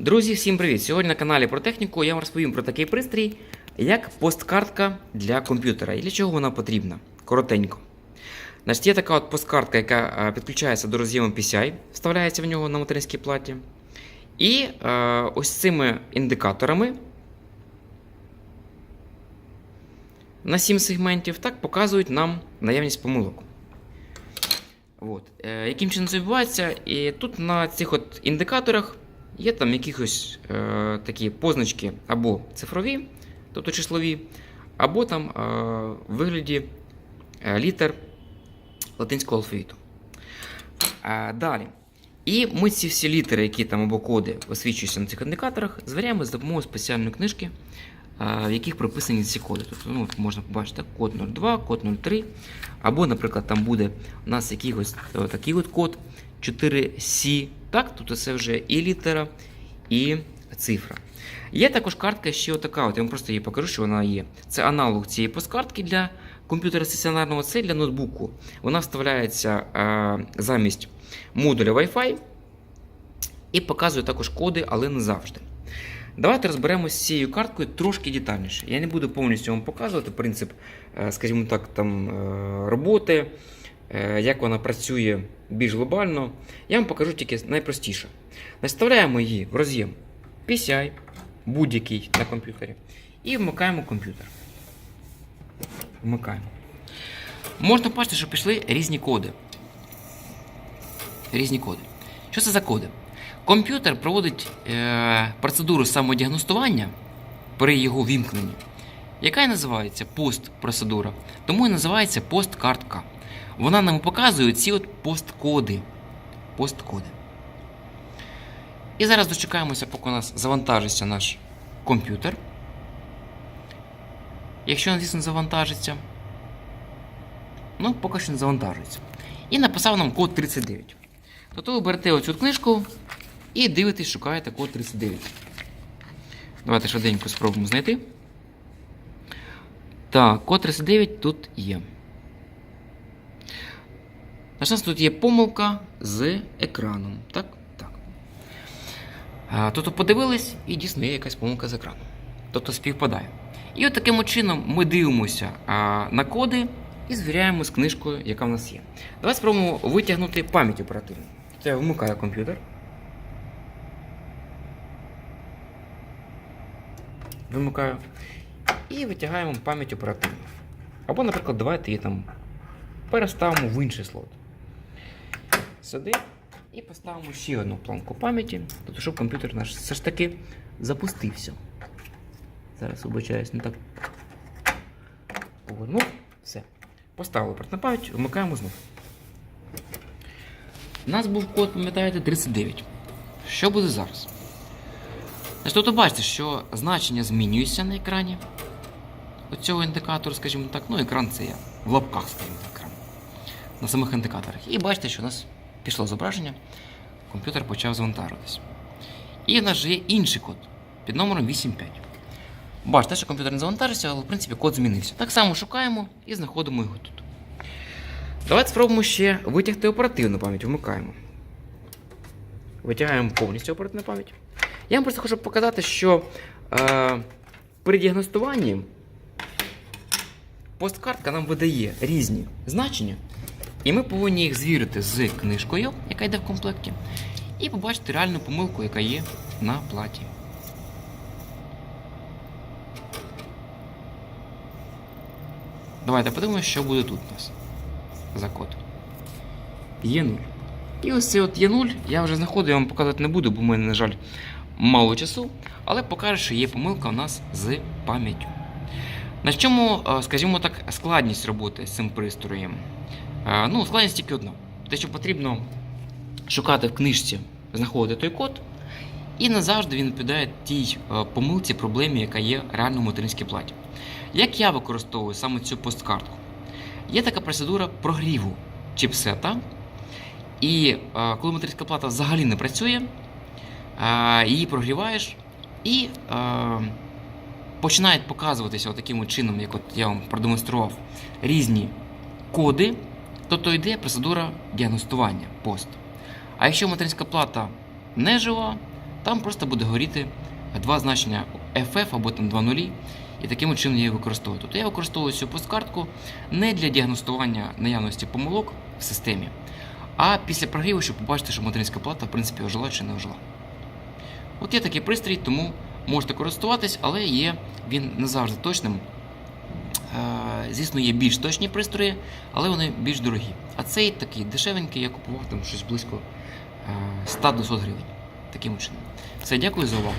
Друзі, всім привіт! Сьогодні на каналі про техніку я вам розповім про такий пристрій, як посткартка для комп'ютера і для чого вона потрібна. Коротенько. Значить, є така от посткартка, яка е, підключається до роз'єму PCI, вставляється в нього на материнській платі. І е, ось цими індикаторами на 7 сегментів так показують нам наявність помилок. От. Е, яким чином це відбувається? І тут на цих от індикаторах є там якихось е, такі позначки або цифрові, тобто числові, або там е, в вигляді е, літер латинського алфавіту. Е, далі. І ми ці всі літери, які там або коди освічуються на цих індикаторах, звіряємо з допомогою спеціальної книжки, е, в яких прописані ці коди. Тобто ну, можна побачити код 02, код 03, або, наприклад, там буде у нас якийсь такий от код 4C. Так, тобто це вже і літера, і цифра. Є також картка ще отака, от я вам просто її покажу, що вона є. Це аналог цієї посткартки для комп'ютера стаціонарного, це для ноутбуку. Вона вставляється е, замість модуля Wi-Fi і показує також коди, але не завжди. Давайте розберемося з цією карткою трошки детальніше. Я не буду повністю вам показувати принцип, е, скажімо так, там, е, роботи, як вона працює більш глобально. Я вам покажу тільки найпростіше. Наставляємо її в роз'єм PCI, будь-який на комп'ютері, і вмикаємо комп'ютер. Вмикаємо. Можна бачити, що пішли різні коди. Різні коди. Що це за коди? Комп'ютер проводить е, процедуру самодіагностування при його вімкненні, яка і називається пост-процедура. Тому і називається посткартка. Вона нам показує ці от посткоди. Посткоди. І зараз дочекаємося, поки у нас завантажиться наш комп'ютер. Якщо звісно, завантажиться. Ну, поки що не завантажується. І написав нам код 39. Тобто ви берете оцю книжку і дивитесь, шукаєте код 39. Давайте швиденько спробуємо знайти. Так, код 39 тут є. У нас тут є помилка з екраном. Так? Так. Тобто подивились і дійсно є якась помилка з екраном. Тобто співпадає. І от таким чином ми дивимося на коди і звіряємо з книжкою, яка в нас є. Давайте спробуємо витягнути пам'ять оперативну. Тобто я вмикаю комп'ютер. Вимикаю. І витягаємо пам'ять оперативну. Або, наприклад, давайте її там переставимо в інший слот. Сюди. І поставимо ще одну планку пам'яті, тобто, щоб комп'ютер наш все ж таки запустився. Зараз вибачаюсь, не так повернув. Все. Поставили на пам'ять, вмикаємо знову. У нас був код, пам'ятаєте, 39. Що буде зараз? Значить, Тобто бачите, що значення змінюється на екрані. Оцього індикатору, скажімо так, ну екран це я в лапках, скажімо так, екран. На самих індикаторах. І бачите, що у нас пішло зображення, комп'ютер почав завантажуватись. І в нас же є інший код під номером 8.5. Бачите, що комп'ютер не завантажився, але в принципі код змінився. Так само шукаємо і знаходимо його тут. Давайте спробуємо ще витягти оперативну пам'ять, вмикаємо. Витягаємо повністю оперативну пам'ять. Я вам просто хочу показати, що е, при діагностуванні посткартка нам видає різні значення, і ми повинні їх звірити з книжкою, яка йде в комплекті, і побачити реальну помилку, яка є на платі. Давайте подивимося, що буде тут у нас за код. Є 0. І ось цей от є 0, я вже знаходив, я вам показувати не буду, бо в мене, на жаль, мало часу, але покаже, що є помилка у нас з пам'яттю. На чому, е, скажімо так, складність роботи з цим пристроєм? Ну, складність тільки одна. Те, що потрібно шукати в книжці, знаходити той код, і не завжди він відповідає тій е, помилці, проблемі, яка є реально в материнській платі. Як я використовую саме цю посткартку? Є така процедура прогріву чіпсета. І е, коли материнська плата взагалі не працює, е, її прогріваєш і починають показуватися таким чином, як от я вам продемонстрував, різні коди, тобто йде процедура діагностування пост. А якщо материнська плата не жива, там просто буде горіти два значення FF або там два нулі, і таким чином її використовую. Тобто я використовую цю посткартку не для діагностування наявності помилок в системі, а після прогріву, щоб побачити, що материнська плата в принципі ожила чи не ожила. От є такий пристрій, тому можете користуватись, але є він не завжди точним. Е, Звісно, є більш точні пристрої, але вони більш дорогі. А цей такий дешевенький, я купував там щось близько е, 100-200 гривень. Таким чином. Все, дякую за увагу.